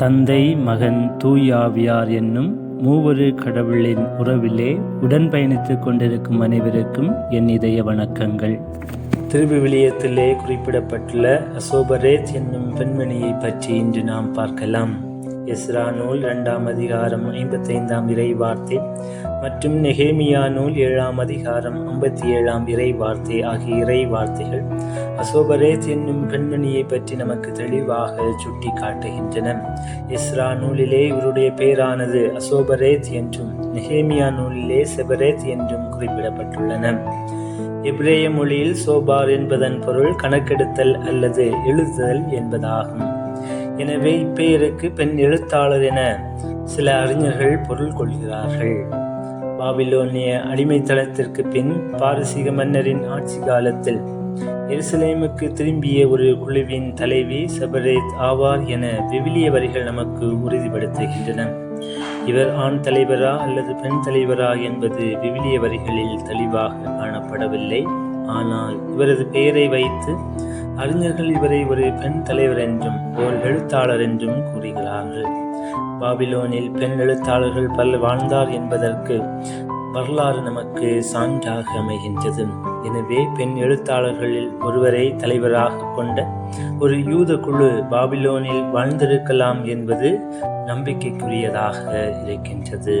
தந்தை மகன் தூயாவியார் என்னும் மூவரு கடவுளின் உறவிலே உடன் பயணித்துக் கொண்டிருக்கும் அனைவருக்கும் என் இதய வணக்கங்கள். திருவிவிலியத்திலே குறிப்பிடப்பட்டுள்ள அசோபரேத் என்னும் பெண்மணியை பற்றி இன்று நாம் பார்க்கலாம். எஸ்ரா நூல் இரண்டாம் அதிகாரம் ஐம்பத்தைந்தாம் இறை வார்த்தை மற்றும் நெகேமியா நூல் ஏழாம் அதிகாரம் ஐம்பத்தி ஏழாம் இறை வார்த்தை ஆகிய இறை வார்த்தைகள் அசோபரேத் என்னும் பெண்மணியை பற்றி நமக்கு தெளிவாக சுட்டி காட்டுகின்றன இஸ்ரா நூலிலே இவருடைய பெயரானது அசோபரேத் என்றும் நெஹேமியா நூலிலே செபரேத் என்றும் குறிப்பிடப்பட்டுள்ளன. எப்ரேய மொழியில் சோபார் என்பதன் பொருள் கணக்கெடுத்தல் அல்லது எழுதுதல் என்பதாகும். எனவே இப்பெயருக்கு பெண் எழுத்தாளர் என சில அறிஞர்கள் பொருள் கொள்கிறார்கள். பாபிலோனிய அடிமைத்தளத்திற்கு பின் பாரசீக மன்னரின் ஆட்சி காலத்தில் எருசலேமுக்கு திரும்பிய ஒரு குழுவின் தலைவி சபரேத் ஆவார் என விவிலிய வரிகள் நமக்கு உறுதிப்படுத்துகின்றன. இவர் ஆண் தலைவரா அல்லது பெண் தலைவரா என்பது விவிலிய வரிகளில் தெளிவாக காணப்படவில்லை. ஆனால் இவரது பெயரை வைத்து அறிஞர்கள் இவரை ஒரு பெண் தலைவர் என்றும் ஓர் எழுத்தாளர் என்றும் கூறுகிறார்கள். பாபிலோனில் பெண் எழுத்தாளர்கள் பல வாழ்ந்தார் என்பதற்கு வரலாறு நமக்கு சான்றாக அமைகின்றது. எனவே பெண் எழுத்தாளர்களில் ஒருவரை தலைவராக கொண்ட ஒரு யூத குழு பாபிலோனில் வாழ்ந்திருக்கலாம் என்பது நம்பிக்கைக்குரியதாக இருக்கின்றது.